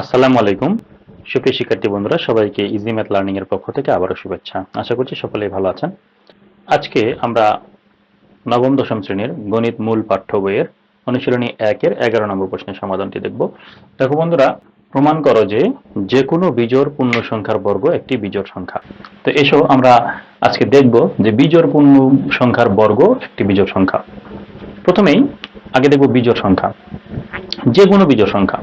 আসসালামু আলাইকুম। সুপ্রিয় শিক্ষার্থী বন্ধুরা, সবাইকে ইজি ম্যাথ লার্নিং এর পক্ষ থেকে আবারও শুভেচ্ছা। আশা করছি সকলেই ভালো আছেন। আজকে আমরা নবম, দশম শ্রেণির গণিত মূল পাঠ্য বইয়ের অনুশীলনী একের এগারো নম্বর প্রশ্নের সমাধানটি দেখব। দেখো বন্ধুরা, প্রমাণ করো যে যে কোনো বিজোড় পূর্ণ সংখ্যার বর্গ একটি বিজোড় সংখ্যা। তো এসো আমরা আজকে দেখব যে বিজোড় পূর্ণ সংখ্যার বর্গ একটি বিজোড় সংখ্যা। প্রথমেই আগে দেখব বিজোড় সংখ্যা। যে কোনো বিজোড় সংখ্যা।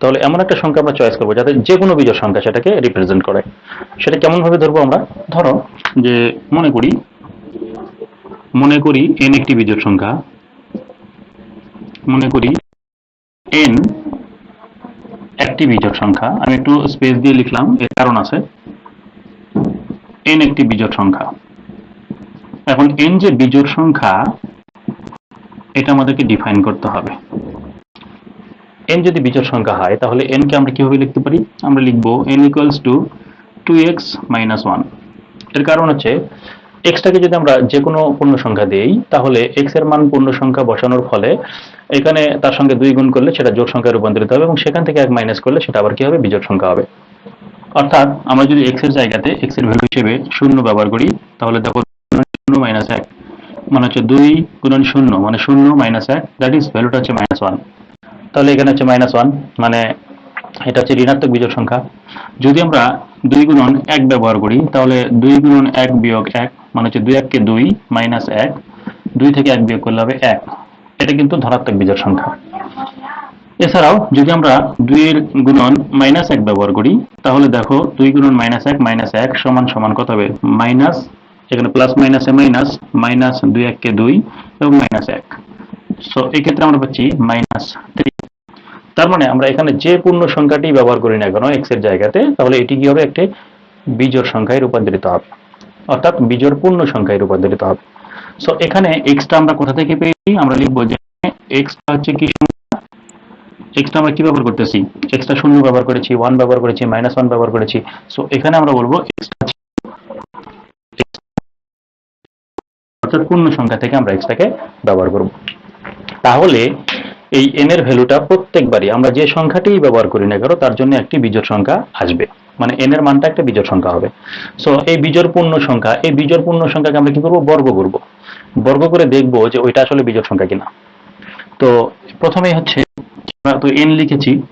তাহলে এমন একটা সংখ্যা আমরা চয়েস করব যাতে যে কোনো বিজোড় সংখ্যা সেটাকে রিপ্রেজেন্ট করে। সেটা কেমন ভাবে ধরবো আমরা? ধরো যে মনে করি মনে করি এন একটি বিজোড় সংখ্যা। মনে করি এন একটি বিজোড় সংখ্যা। আমি একটু স্পেস দিয়ে লিখলাম, এর কারণ আছে। এন একটি বিজোড় সংখ্যা। এখন এন যে বিজোড় সংখ্যা, এটা আমাদেরকে ডিফাইন করতে হবে। এন যদি বিজোড় সংখ্যা হয়, তাহলে এন কে আমরা কীভাবে লিখতে পারি? আমরা লিখব n equals to two x minus ওয়ানের কারণ হচ্ছে এক্সটাকে যদি আমরা যে কোনো পূর্ণ সংখ্যা দেই, তাহলে এক্সের মান পূর্ণ সংখ্যা বসানোর ফলে এখানে তার সঙ্গে দুই গুণ করলে সেটা জোড় সংখ্যায় রূপান্তরিত হবে এবং সেখান থেকে এক মাইনাস করলে সেটা আবার কি হবে? বিজোড় সংখ্যা হবে। অর্থাৎ আমরা যদি এক্সের জায়গাতে এক্সের ভ্যালু হিসেবে শূন্য ব্যবহার করি, তাহলে দেখো শূন্য মাইনাস এক মানে হচ্ছে দুই গুণন শূন্য মানে শূন্য মাইনাস এক দ্যাট ইজ ভ্যালুটা হচ্ছে মাইনাস ওয়ান তাহলে এখানে হচ্ছে মাইনাস ওয়ান মানে এটা হচ্ছে ঋণাত্মক বিজোড় সংখ্যা। যদি আমরা দুই গুণন এক ব্যবহার করি, তাহলে দুই গুণন এক বিয়োগ এক মানে হচ্ছে দুই এককে দুই মাইনাস এক, দুই থেকে এক বিয়োগ করলে হবে এক। এটা কিন্তু ধনাত্মক বিজোড় সংখ্যা। এছাড়াও যদি আমরা দুইয়ের গুণন মাইনাস এক ব্যবহার করি, তাহলে দেখো দুই গুণন মাইনাস এক মাইনাস এক সমান সমান কত হবে? মাইনাস এখানে প্লাস মাইনাসে মাইনাস মাইনাস দুই এককে দুই এবং মাইনাস এক। সো এক্ষেত্রে আমরা পাচ্ছি মাইনাস থ্রি তার মানে আমরা এখানে যে পূর্ণ সংখ্যাটি ব্যবহার করি না কেন এক্সের জায়গাতে, তাহলে এটি কি হবে? একটি বিজোড় সংখ্যায় রূপান্তরিত হবে। অর্থাৎ বিজোড় পূর্ণ সংখ্যায় রূপান্তরিত হবে। সো এখানে এক্সটা আমরা কোথা থেকে পেয়েছি? আমরা লিখব যে এক্সটা হচ্ছে কি এক্সটা আমরা কি ব্যবহার করতেছি? এক্সটা শূন্য ব্যবহার করেছি ওয়ান ব্যবহার করেছি মাইনাস ওয়ান ব্যবহার করেছি। সো এখানে আমরা বলব এক্সটা অর্থাৎ পূর্ণ সংখ্যা থেকে আমরা এক্সটাকে ব্যবহার করব। তাহলে এই এন এর ভ্যালুটা প্রত্যেকবারই, আমরা যে সংখ্যাটি ব্যবহার করি না কেন, তার জন্য একটি বিজোড় সংখ্যা আসবে। মানে এন এর মানটা একটা বিজোড় সংখ্যা হবে। সো এই বিজোড় পূর্ণ সংখ্যা, এই বিজোড় পূর্ণ সংখ্যাকে আমরা কি করব? বর্গ করব। বর্গ করে দেখব যে ওইটা আসলে বিজোড় সংখ্যা কিনা। তো, প্রথমেই হচ্ছে, আমরা তো এন লিখেছি,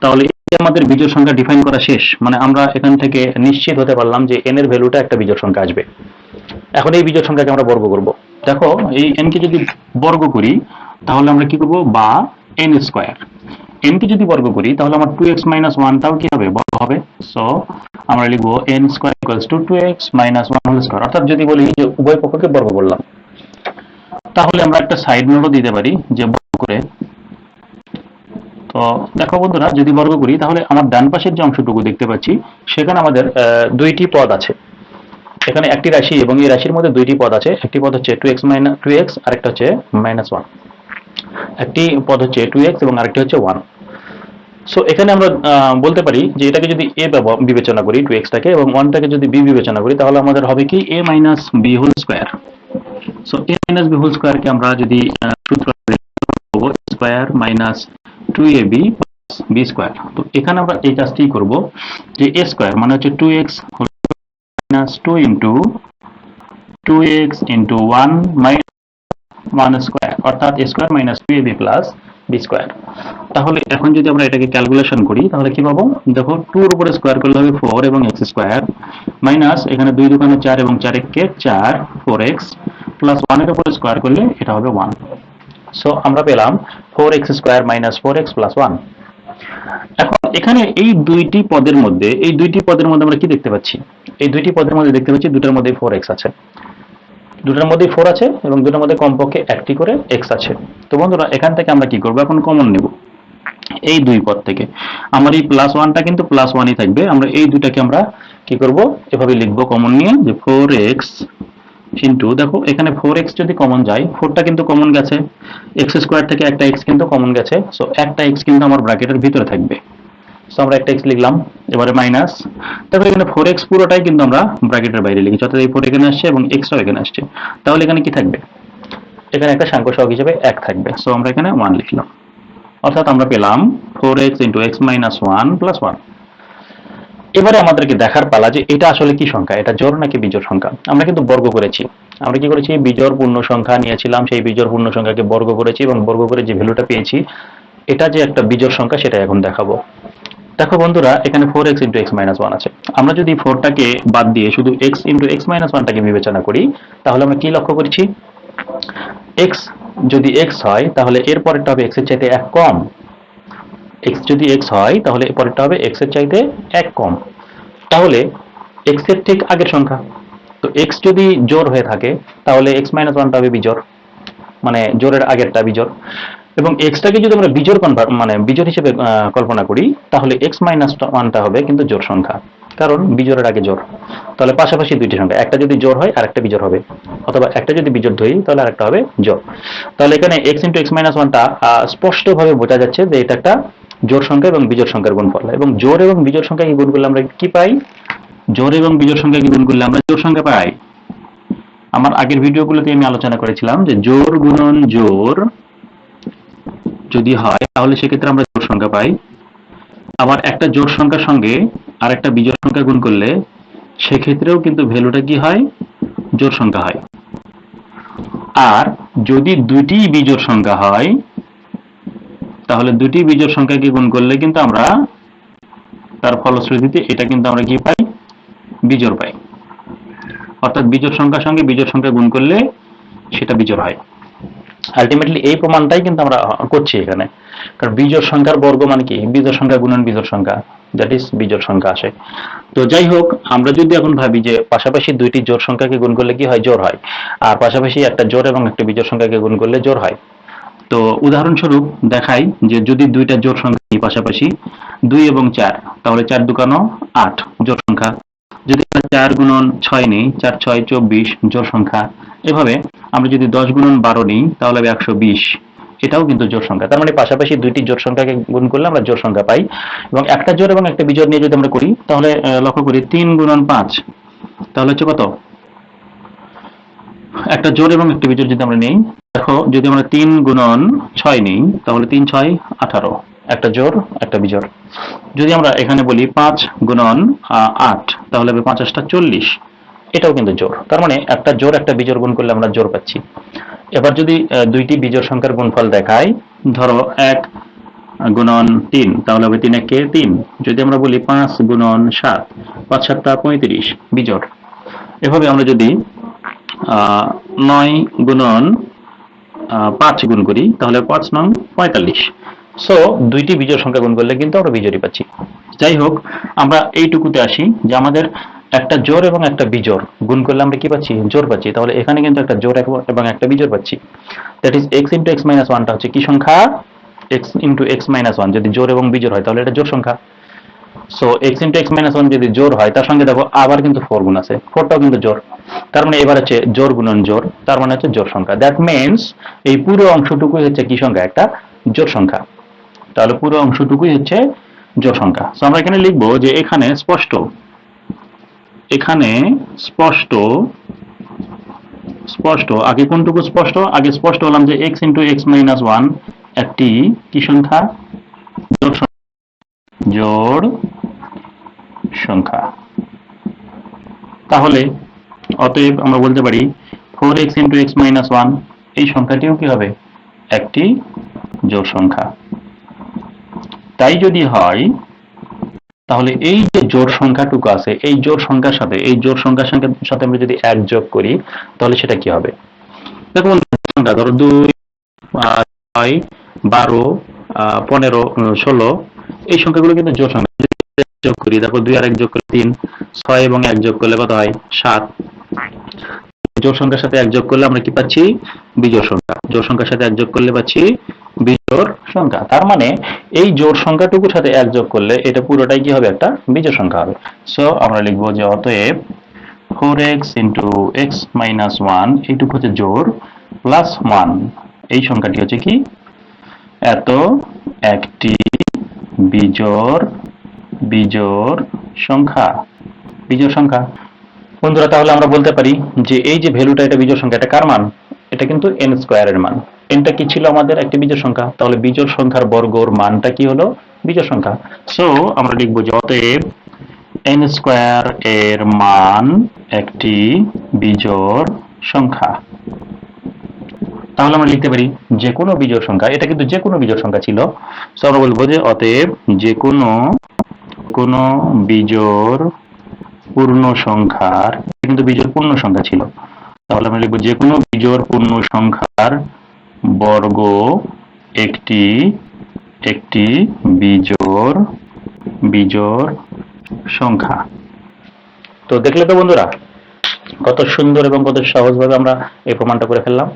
তাহলে আমাদের বিজোড় সংখ্যা ডিফাইন করা শেষ মানে আমরা এখান থেকে নিশ্চিত হতে পারলাম যে এন এর ভ্যালুটা একটা বিজোড় সংখ্যা আসবে। এখন এই বিজোড় সংখ্যাকে আমরা বর্গ করব। দেখো, এই এন কে যদি বর্গ করি তাহলে আমরা কি করব? বা এন স্কোয়ার এন কে যদি বর্গ করি, তাহলে আমার টু এক্স মাইনাস ওয়ানটাও কি হবে? বর্গ হবে। সো আমরা লিখব n square equals to two x minus one whole square অর্থাৎ যদি বলি যে উভয় পক্ষকে বর্গ করলাম, তাহলে আমরা একটা সাইড নোটও দিতে পারি যে বর্গ করে। তো দেখো বন্ধুরা, যদি বর্গ করি, তাহলে আমার ডান পাশের যে অংশটুকু দেখতে পাচ্ছি, সেখানে আমাদের দুইটি পদ আছে। এখানে একটি রাশি এবং এই রাশির মধ্যে দুইটি পদ আছে। একটি পদ হচ্ছে two x minus two x আরেকটা হচ্ছে মাইনাস ওয়ান একটি পদ হচ্ছে টু এক্স এবং আরেকটি হচ্ছে ওয়ান সো এখানে আমরা বলতে পারি যে এটাকে যদি এ বিবেচনা করি টু এক্সটাকে এবং ওয়ানটাকে যদি বি বিবেচনা করি, তাহলে আমাদের হবে কি a minus b whole square so a minus b whole স্কোয়ারকে আমরা যদি সূত্র square minus two a b b square তো এখানে আমরা এই কাজটি করব যে এ স্কোয়ার মানে হচ্ছে two x minus two into two x into one minus অর্থাৎ a square minus two a b plus b square তাহলে এখন যদি আমরা এটাকে ক্যালকুলেশন করি, তাহলে কি পাবো? দেখো টু এর উপরে স্কোয়ার করলে হবে ফোর এবং এক্স স্কোয়ার মাইনাস এখানে দুই দোকানে চার এবং চার একে চার ফোর এক্স প্লাস ওয়ানের উপরে স্কোয়ার করলে এটা হবে ওয়ান সো আমরা পেলাম four x square minus four x plus one এখন এখানে এই দুইটি পদের মধ্যে, এই দুইটি পদের মধ্যে আমরা কি দেখতে পাচ্ছি? এই দুইটি পদের মধ্যে দেখতে পাচ্ছি দুটোর মধ্যে ফোর এক্স আছে। দুটোর মধ্যে ফোর আছে এবং দুটোর মধ্যে কমপক্ষে একটি করে এক্স আছে। তো বন্ধুরা, এখান থেকে আমরা কি করব? এখন কমন নেব। এই দুই পদ থেকে। আমার এই প্লাস ওয়ানটা কিন্তু প্লাস ওয়ানই থাকবে। আমরা এই দুটাকে আমরা কি করব? এভাবে লিখব কমন নিয়ে যে ফোর এক্স ইন্টু দেখো, এখানে ফোর এক্স যদি কমন যায় ফোরটা কিন্তু কমন গেছে। এক্স স্কোয়ার থেকে একটা এক্স কিন্তু কমন গেছে। সো একটা এক্স কিন্তু আমার ব্র্যাকেটের ভিতরে থাকবে। সো আমরা একটা এক্স লিখলাম, এবারে মাইনাস তারপরে এখানে ফোর এক্স পুরোটাই কিন্তু আমরা ব্র্যাকেটের বাইরে লিখেছি, অর্থাৎ এই ফোর এখানে আসছে এবং এক্সটাও এখানে আসছে। তাহলে এখানে কি থাকবে? এখানে একটা সাংখ্য সহগ হিসেবে এক থাকবে। সো আমরা এখানে ওয়ান লিখলাম। অর্থাৎ আমরা পেলাম four x into x minus one plus one এবারে আমাদেরকে দেখার পালা যে এটা আসলে কি সংখ্যা? এটা জোড় নাকি বিজোড় সংখ্যা? আমরা কিন্তু বর্গ করেছি। আমরা কি করেছি? বিজোড় পূর্ণ সংখ্যা নিয়েছিলাম, সেই বিজোড় পূর্ণ সংখ্যাকে বর্গ করেছি এবং বর্গ করে যে ভ্যালুটা পেয়েছি, এটা যে একটা বিজোড় সংখ্যা সেটা এখন দেখাবো। দেখো বন্ধুরা, এখানে four x into x minus one আছে। আমরা যদি ফোরটাকে বাদ দিয়ে শুধু এক্স ইন্টু এক্স মাইনাস ওয়ানটাকে বিবেচনা করি, তাহলে আমরা কি লক্ষ্য করছি? এক্স যদি এক্স হয়, তাহলে এর পরেরটা হবে এক্সের চাইতে এক কম। এক্স যদি এক্স হয়, তাহলে এর পরেরটা হবে এক্সের চাইতে এক কম। তাহলে এক্সের ঠিক আগের সংখ্যা। তো এক্স যদি জোর হয়ে থাকে, তাহলে এক্স মাইনাস ওয়ানটা হবে বিজোর মানে জোরের আগেরটা বিজোর এবং এক্সটাকে যদি আমরা বিজোর কনভার্ট মানে বিজোর হিসেবে কল্পনা করি, তাহলে এক্স মাইনাস ওয়ানটা হবে কিন্তু জোর সংখ্যা। কারণ বিজোরের আগে জোর তাহলে পাশাপাশি দুইটি সংখ্যা, একটা যদি জোর হয়, আরেকটা বিজোর হবে। অথবা একটা যদি বিজোর ধরি, তাহলে আরেকটা হবে জোর তাহলে এখানে এক্স ইন্টু এক্স মাইনাস ওয়ানটা স্পষ্টভাবে বোঝা যাচ্ছে যে এটা একটা জোর সংখ্যা এবং বিজোর সংখ্যার গুণফল। এবং জোর এবং বিজোর সংখ্যাকে গুণ করলে আমরা কি পাই? জোর এবং বিজোর সংখ্যাকে গুণ করলে আমরা জোর সংখ্যা পাই। আমার আগের ভিডিওগুলোতে আমি আলোচনা করেছিলাম যে জোর গুণন জোর যদি হয়, তাহলে সেক্ষেত্রে আমরা জোর সংখ্যা পাই। আবার একটা জোর সংখ্যার সঙ্গে আর একটা বিজোড় সংখ্যা গুণ করলে সেক্ষেত্রেও কিন্তু ভ্যালুটা কি হয়? জোর সংখ্যা হয়। আর যদি দুটি বিজোড় সংখ্যা হয়, তাহলে দুটি বিজোড় সংখ্যাকে গুণ করলে কিন্তু আমরা তার ফলশ্রুতিতে এটা কিন্তু আমরা কি পাই? বিজোড় পাই। অর্থাৎ বিজোড় সংখ্যার সঙ্গে বিজোড় সংখ্যা গুণ করলে সেটা বিজোড় হয়। আলটিমেটলি এই প্রমাণটাই কিন্তু আমরা করছি এখানে। কারণ বিজোড় সংখ্যার বর্গ মানে কি? বিজোড় সংখ্যা গুণন বিজোড় সংখ্যা। দ্যাট ইজ বিজোড় সংখ্যা আসে। তো যাই হোক, আমরা যদি এখন ভাবি যে পাশাপাশি দুইটি জোর সংখ্যাকে গুণ করলে কি হয়? জোর হয়। আর পাশাপাশি একটা জোর এবং একটা বিজোড় সংখ্যাকে গুণ করলে জোর হয়। তো উদাহরণস্বরূপ দেখাই যে যদি দুইটা জোড় সংখ্যা পাশাপাশি, দুই এবং চার, তাহলে চার দুকানো আট জোড় সংখ্যা। যদি আমরা চার গুণন ছয় নিই, চার, ছয়, চব্বিশ, জোড় সংখ্যা, এভাবে আমরা যদি দশ গুণন বারো নিই, তাহলে হবে একশো বিশ। এটাও কিন্তু জোড় সংখ্যা। তার মানে পাশাপাশি দুইটি জোড় সংখ্যাকে গুণ করলে আমরা জোড় সংখ্যা পাই। এবং একটা জোর এবং একটা বিজোড় নিয়ে যদি আমরা করি, তাহলে লক্ষ্য করি তিন গুণন পাঁচ। তাহলে হচ্ছে কত? একটা জোর এবং একটা বিজোড় যদি আমরা নিই, দেখো, যদি আমরা তিন গুণন ছয় নিই, তাহলে তিন, ছয়, আঠারো। একটা জোর, একটা বিজোড় যদি আমরা এখানে বলি পাঁচ গুণন আট, তাহলে হবে পাঁচ আটটা চল্লিশ। এটাও কিন্তু জোর। তার মানে একটা জোর, একটা বিজোড় গুণ করলে আমরা জোর পাচ্ছি। এবার যদি দুইটি বিজোড় সংখ্যার গুণফল দেখাই, ধরো এক গুণন তিন, তাহলে হবে তিন একে তিন। যদি আমরা বলি পাঁচ গুণন সাত, পাঁচ সাতটা পঁয়ত্রিশ বিজোড় এভাবে আমরা যদি নয় গুণন পাঁচ গুণ করি, তাহলে পাঁচ নং পঁয়তাল্লিশ। সো দুইটি বিজোড় সংখ্যা গুণ করলে কিন্তু আমরা বিজোড়ই পাচ্ছি। যাই হোক, আমরা এইটুকুতে আসি যে আমাদের একটা জোর এবং একটা বিজোড় গুণ করলে আমরা কি পাচ্ছি? জোর পাচ্ছি। তাহলে এখানে কিন্তু একটা জোর এবং একটা বিজোড় পাচ্ছি। That is x into x minus ওয়ানটা হচ্ছে কি সংখ্যা? X into x minus one যদি জোর এবং বিজোড় হয়, তাহলে এটা জোর সংখ্যা। So x into x minus one যদি জোর হয়, তার সঙ্গে দেখো আবার কিন্তু ফোর গুণ আছে। ফোরটাও কিন্তু জোর। তার মানে এবার হচ্ছে জোর গুণন জোর, তার মানে হচ্ছে জোর সংখ্যা। দ্যাট মিনস এই পুরো অংশটুকুই হচ্ছে কি সংখ্যা? একটা জোর সংখ্যা। তাহলে পুরো অংশটুকুই হচ্ছে জোর সংখ্যা। সো আমরা এখানে লিখব যে এখানে স্পষ্ট এখানে স্পষ্ট স্পষ্ট, আগে কোনটুকু স্পষ্ট? আগে স্পষ্ট হলাম যে x into x minus one একটি কি সংখ্যা? জোড় সংখ্যা। জোড় সংখ্যা। তাহলে অতএব আমরা বলতে পারি four x into x minus one এই সংখ্যাটিও কি হবে? একটি জোড় সংখ্যা। তাই যদি হয়, তাহলে এই যে জোড় সংখ্যাটুকু আছে, এই জোড় সংখ্যার সাথে, এই জোড় সংখ্যার সাথে আমরা যদি এক যোগ করি, তাহলে সেটা কি হবে? দেখুন, সংখ্যা ধরো দুই ছয়, বারো পনেরো ষোলো, এই সংখ্যাগুলো কিন্তু জোড় সংখ্যা। যোগ করি, তারপর দুই আর এক যোগ করলে তিন, ছয় এবং এক যোগ করলে কত হয়? সাত। জোড় সংখ্যার সাথে এক যোগ করলে আমরা কি পাচ্ছি? বিজোড় সংখ্যা। জোড় সংখ্যার সাথে এক যোগ করলে পাচ্ছি বিজোড় সংখ্যা। তার মানে এই জোড় সংখ্যাটুকুর সাথে এক যোগ করলে এটা পুরোটাই কি হবে? একটা বিজোড় সংখ্যা হবে। সো আমরা লিখব যে অতএব four x into x minus one এইটুকু হচ্ছে জোড় প্লাস ওয়ান এই সংখ্যাটি হচ্ছে কি? এত একটি বিজোড় বিজোড় সংখ্যা। বিজোড় সংখ্যা। বন্ধুরা, তাহলে আমরা বলতে পারি যে এই যে ভ্যালুটা এটা বিজোড় সংখ্যা, এটা কার মান? এটা কিন্তু এন স্কোয়ারের মান। এনটা কি ছিল আমাদের একটি বিজোড় সংখ্যা? তাহলে বিজোড় সংখ্যার বর্গর মানটা কি হলো? বিজোড় সংখ্যা। সো আমরা লিখব অতএব এন স্কোয়ার এর মান একটি বিজোড় সংখ্যা। তাহলে আমরা লিখতে পারি যে কোনো সংখ্যা, এটা কিন্তু যে কোনো সংখ্যা ছিল। সো আমরা বলব যে অতএব যে কোনো কোনো পূর্ণ সংখ্যার কিন্তু বিজোড় পূর্ণ সংখ্যা ছিল। তাহলে আমরা লিখব যে কোনো বিজোড় পূর্ণ সংখ্যার বর্গ একটি একটি বিজোড় বিজোড় সংখ্যা। তো দেখলে তো বন্ধুরা, কত সুন্দর এবং কত সহজভাবে আমরা এই প্রমাণটা করে ফেললাম।